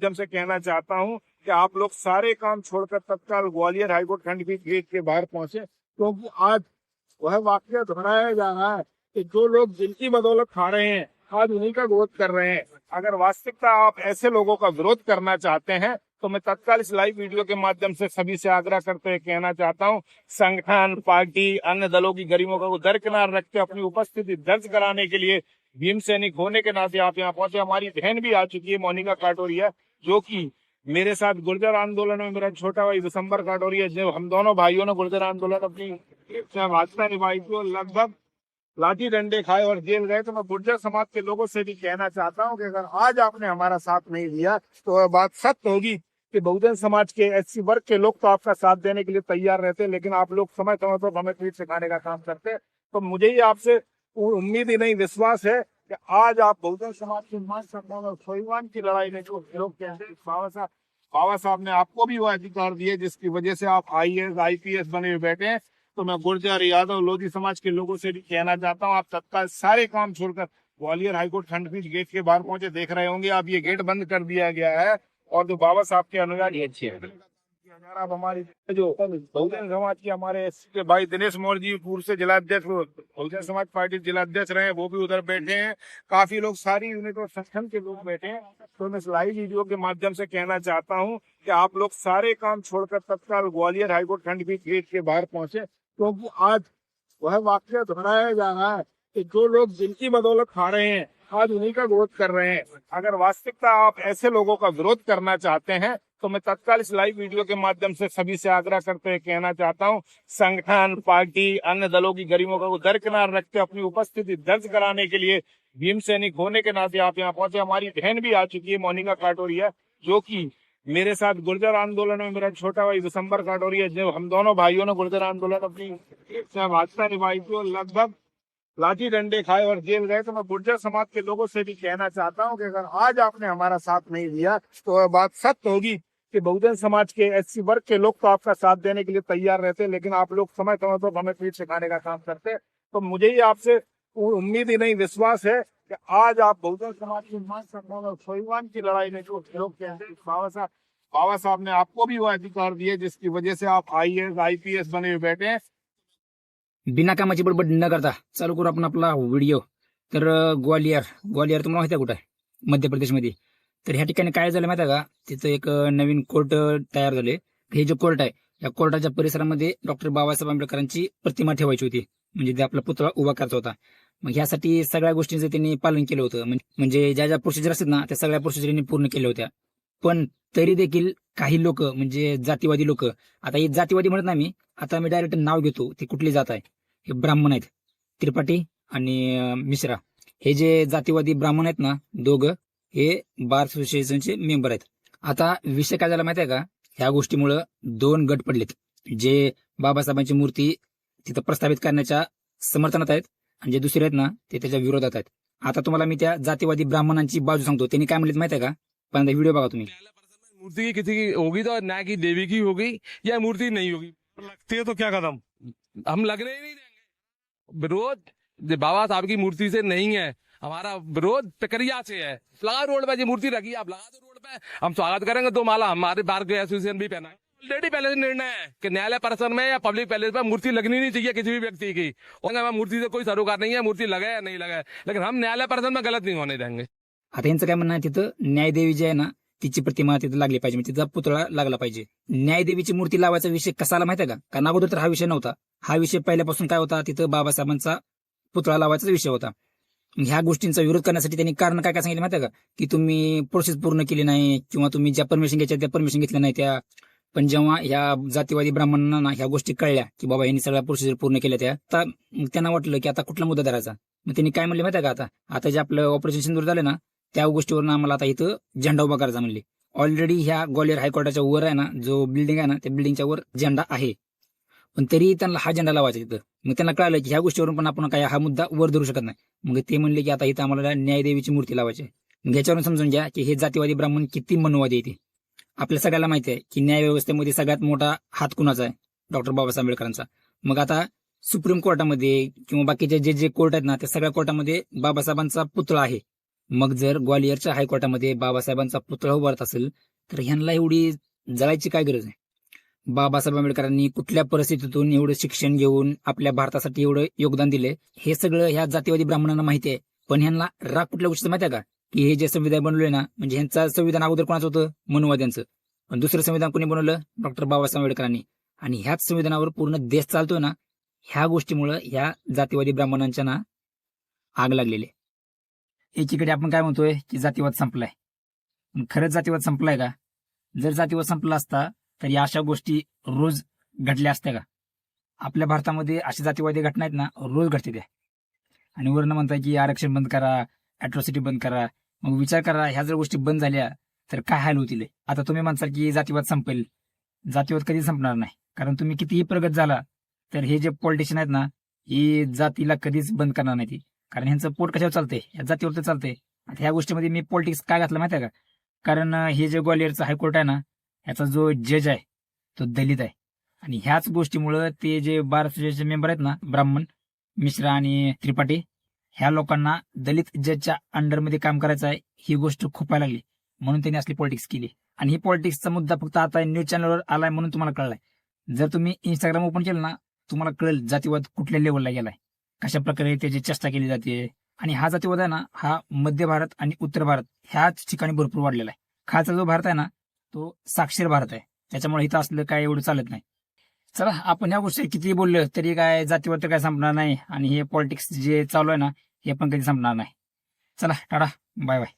माध्यम से कहना चाहता हूँ कि आप लोग सारे काम छोड़कर तत्काल ग्वालियर हाईकोर्ट खंडपीठ गेट के बाहर पहुँचे, क्योंकि तो आज वह वाक्य दोहराया जा रहा है कि जो लोग जिनकी बदौलत खा रहे हैं, आज उन्हीं का विरोध कर रहे हैं। अगर वास्तविकता आप ऐसे लोगों का विरोध करना चाहते हैं तो मैं तत्काल इस लाइव वीडियो के माध्यम से सभी से आग्रह करते हुए कहना चाहता हूँ, संगठन, पार्टी, अन्य दलों की गरीबों को दरकिनार रखते अपनी उपस्थिति दर्ज कराने के लिए भीम सैनिक होने के नाते आप यहाँ पहुँचे। हमारी बहन भी आ चुकी है, मोनिका काटोरिया। जो कि मेरे साथ गुर्जर आंदोलन में मेरा छोटा भाई दिसंबर काटोरिया जो हम दोनों भाइयों ने गुर्जर आंदोलन अपनी भाजपा निभाई थी और लगभग लाठी डंडे खाए और जेल गए। तो मैं गुर्जर समाज के लोगों से भी कहना चाहता हूँ कि अगर आज आपने हमारा साथ नहीं दिया तो बात सत्य होगी कि बहुजन समाज के एससी वर्ग के लोग तो आपका साथ देने के लिए तैयार रहते हैं, लेकिन आप लोग समय समय पर हमें पीठ सिखाने का काम करते तो मुझे ही आपसे उम्मीद ही नहीं, विश्वास है कि आज आप बहुजन समाज के मान सम्मान और स्वाभिमान की लड़ाई में जो लोग कहते हैं, बाबा साहब बाबा साहब ने आपको भी वो अधिकार दिए, जिसकी वजह से आप I S I P S बने हुए बैठे हैं। तो मैं गुर्जर यादव, लोधी समाज के लोगों से भी कहना चाहता हूँ, आप तत्काल सारे काम छोड़कर ग्वालियर हाईकोर्ट खंडपीठ गेट के बाहर पहुँचे, देख रहे होंगे, आप ये गेट बंद कर दिया गया है, और जो बाबा साहब के अनुयायी अच्छी है। आप हमारी जो बहुजन समाज के हमारे के भाई दिनेश मोर जी पूर्व से जिलाध्यक्ष बहुजन समाज पार्टी जिलाध्यक्ष रहे, वो भी उधर बैठे हैं। काफ़ी लोग, सारी यूनिट और संगठन के लोग बैठे हैं। तो मैं लाइव वीडियो के माध्यम से कहना चाहता हूँ कि आप लोग सारे काम छोड़कर तत्काल ग्वालियर हाईकोर्ट खंडपीठ गेट के बाहर पहुँचे, क्योंकि तो आज वह वाक्य दोहराया जा रहा है कि जो लोग जिनकी बदौलत खा रहे हैं, आज उन्हीं का विरोध कर रहे हैं। अगर वास्तविकता आप ऐसे लोगों का विरोध करना चाहते हैं तो मैं तत्काल इस लाइव वीडियो के माध्यम से सभी से आग्रह करते हुए कहना चाहता हूँ, संगठन, पार्टी, अन्य दलों की गरीबों को दरकिनार रखते अपनी उपस्थिति दर्ज कराने के लिए भीम सैनिक होने के नाते आप यहाँ पहुँचे। हमारी बहन भी आ चुकी है, मोनिका काटोरिया, जो कि मेरे साथ गुर्जर आंदोलन में मेरा छोटा भाई दिसंबर काटोरिया, जो हम दोनों भाइयों ने गुर्जर आंदोलन अपनी भाजपा निभाई थी और लगभग लाठी डंडे खाए और जेल गए। तो मैं गुर्जर समाज के लोगों से भी कहना चाहता हूँ कि अगर आज आपने हमारा साथ नहीं दिया तो बात सत्य होगी। कि बहुजन समाज के एससी वर्ग के लोग तो आपका साथ देने के लिए तैयार रहते हैं लेकिन आप लोग समय समय पर हमें पीठ सिखाने का काम करते। तो मुझे ही आपसे उम्मीद ही नहीं, विश्वास है कि आज आप बहुजन समाज के मान सम्मान और स्वाभिमान की लड़ाई में जो लोग कहते हैं बाबा साहब बाबा साहब ने आपको भी वो अधिकार दिए, जिसकी वजह से आप I S I P S बने हुए बैठे हैं। बिना कामाची बडबड न करता। चालू करू आपण आपला व्हिडिओ तर, ग्वालियर ग्वालियर तुम्हाला माहिती आहे कुठं? मध्य प्रदेशमध्ये तर ह्या ठिकाणी काय झालं माहिती आहे का? तिथं एक नवीन कोर्ट तयार झाले. हे जे कोर्ट आहे या कोर्टाच्या परिसरामध्ये डॉक्टर बाबासाहेब आंबेडकरांची प्रतिमा ठेवायची होती. म्हणजे ते आपला पुतळा उभा करायचा होता. मग ह्यासाठी सगळ्या गोष्टींचं त्यांनी पालन केलं होतं. म्हणजे ज्या ज्या प्रोसिजर असतात ना त्या सगळ्या प्रोसिजर त्यांनी पूर्ण केल्या होत्या. पण तरी देखील काही लोक म्हणजे जातीवादी लोक आता हे जातीवादी म्हणत नाही मी आता मी डायरेक्ट नाव घेतो ते कुठली जात आहे? हे ब्राह्मण आहेत. त्रिपाठी आणि मिश्रा. हे जे जातीवादी ब्राह्मण आहेत ना दोघं हे बार असोसिएशनचे मेंबर आहेत. आता विषय काय झाला माहिती आहे का? ह्या गोष्टीमुळं दोन गट पडलेत. जे बाबासाहेबांची मूर्ती तिथं प्रस्थापित करण्याच्या समर्थनात आहेत आणि जे दुसरे आहेत ना ते त्याच्या विरोधात आहेत. आता तुम्हाला मी त्या जातीवादी ब्राह्मणांची बाजू सांगतो. त्यांनी काय म्हणले माहिती आहे का? पण व्हिडिओ बघा तुम्ही. मूर्ति की किसी की होगी तो न्याय की देवी की होगी या मूर्ति नहीं होगी. लगती है तो क्या कदम? हम लगने ही नहीं देंगे। विरोध? जो बाबा साहब की मूर्ति से नहीं है हमारा विरोध प्रक्रिया से है। लगा रोड पे जी मूर्ति रखी आप लगा दो रोड पे। हम स्वागत करेंगे तो माला हमारे बार के एसोसिएशन भी पहना है। ऑलरेडी पहले से निर्णय है कि न्यायालय परिसर में या पब्लिक पैलेस पर मूर्ति लगनी नहीं चाहिए किसी भी व्यक्ति की। और हमें मूर्ति से कोई सरोकार नहीं है मूर्ति लगे या नहीं लगे लेकिन हम न्यायालय परिसर में गलत नहीं होने देंगे। आता यांचं काय म्हणणं आहे तिथं न्यायदेवी जी आहे ना तिची प्रतिमा तिथं लागली पाहिजे म्हणजे तिचा पुतळा लागला पाहिजे. न्यायदेवीची मूर्ती लावायचा विषय कसा आला माहिती आहे का? कारण अगोदर तर हा विषय नव्हता. हा विषय पहिल्यापासून काय होता तिथं बाबासाहेबांचा पुतळा लावायचा विषय होता. ह्या गोष्टींचा विरोध करण्यासाठी त्यांनी कारण काय काय सांगितलं माहिती का? की तुम्ही प्रोसेस पूर्ण केली नाही किंवा तुम्ही ज्या परमिशन घ्यायच्या त्या परमिशन घेतल्या नाही त्या. पण जेव्हा ह्या जातीवादी ब्राह्मणांना ह्या गोष्टी कळल्या की बाबा यांनी सगळ्या प्रोसिजर पूर्ण केल्या त्या त्यांना वाटलं की आता कुठला मुद्दा धरायचा? मग त्यांनी काय म्हणले माहिती का आता? आता जे आपलं ऑपरेशन सिंदूर झालं ना त्या गोष्टीवरून आम्हाला आता इथं झेंडा उभा करायचा म्हणले. ऑलरेडी ह्या ग्वालियर हायकोर्टाच्या वर आहे ना जो बिल्डिंग आहे ना त्या बिल्डिंगच्या वर झेंडा आहे. पण तरी त्यांना हा झेंडा लावायचा तिथं. मग त्यांना कळालं की ह्या गोष्टीवरून पण आपण काय हा मुद्दा वर धरू शकत नाही. मग ते म्हणले की आता इथं आम्हाला न्यायदेवीची मूर्ती लावायची मग याच्यावरून समजून घ्या की हे जातीवादी ब्राह्मण किती मनोवादी येते आपल्या सगळ्याला माहिती आहे की न्याय व्यवस्थेमध्ये सगळ्यात मोठा हात कुणाचा आहे? डॉक्टर बाबासाहेब आंबेडकरांचा. मग आता सुप्रीम कोर्टामध्ये किंवा बाकीचे जे जे कोर्ट आहेत ना त्या सगळ्या कोर्टामध्ये बाबासाहेबांचा पुतळा आहे. मग जर ग्वालियरच्या हायकोर्टामध्ये बाबासाहेबांचा पुतळा उभारत असेल तर ह्यांना एवढी जळायची काय गरज आहे? बाबासाहेब आंबेडकरांनी कुठल्या परिस्थितीतून एवढं शिक्षण घेऊन आपल्या भारतासाठी एवढं योगदान दिले हे सगळं ह्या जातीवादी ब्राह्मणांना माहिती आहे. पण ह्यांना राग कुठल्या गोष्टीचं माहिती आहे का? की हे जे संविधान बनवलंय ना म्हणजे ह्यांचं संविधान अगोदर कोणाचं होतं? मनुवाद्यांचं. पण दुसरं संविधान कोणी बनवलं? डॉक्टर बाबासाहेब आंबेडकरांनी. आणि ह्याच संविधानावर पूर्ण देश चालतोय ना ह्या गोष्टीमुळं ह्या जातीवादी ब्राह्मणांच्या ना आग लागलेली आहे. एकीकडे आपण काय म्हणतोय की जातीवाद संपलाय. पण खरंच जातीवाद संपलाय का? जर जातीवाद संपला असता तर या अशा गोष्टी रोज घडल्या असत्या का? आपल्या भारतामध्ये अशा जातीवादी घटना आहेत ना रोज घडते त्या. आणि वर्ण म्हणताय की आरक्षण बंद करा अॅट्रॉसिटी बंद करा. मग विचार करा ह्या जर गोष्टी बंद झाल्या तर काय हाल होतील? आता तुम्ही म्हणताल की जातीवाद संपेल. जातीवाद कधी संपणार नाही? कारण तुम्ही कितीही प्रगत झाला तर हे जे पॉलिटिशियन आहेत ना हे जातीला कधीच बंद करणार नाही ती. कारण ह्यांचं पोट कशावर चालतंय? या जातीवर तर चालतंय. आता ह्या गोष्टीमध्ये मी पॉलिटिक्स काय घातलं माहिती आहे का? कारण हे जे ग्वालियरचं हायकोर्ट आहे ना ह्याचा जो जज आहे तो दलित आहे. आणि ह्याच गोष्टीमुळं ते जे बार असोसिएशनचे मेंबर आहेत ना ब्राह्मण मिश्रा आणि त्रिपाठी ह्या लोकांना दलित जजच्या अंडरमध्ये काम करायचं आहे ही गोष्ट खुपायला लागली. म्हणून त्यांनी असली पॉलिटिक्स केली. आणि ही पॉलिटिक्सचा मुद्दा फक्त आता न्यूज चॅनलवर आलाय म्हणून तुम्हाला कळलाय. जर तुम्ही इंस्टाग्राम ओपन केलं ना तुम्हाला कळेल जातीवाद कुठल्या लेवलला गेलाय. कशा प्रकारे त्याची चेष्टा केली जाते. आणि हा जातीवाद आहे ना हा मध्य भारत आणि उत्तर भारत ह्याच ठिकाणी भरपूर वाढलेला आहे. खालचा जो भारत आहे ना तो साक्षर भारत आहे. त्याच्यामुळे इथं असलं काय एवढं चालत नाही. चला आपण ह्या गोष्टी किती बोललो तरी काय जातीवर तर काय संपणार नाही. आणि हे पॉलिटिक्स जे चालू आहे ना हे पण कधी संपणार नाही. चला टाटा. Bye bye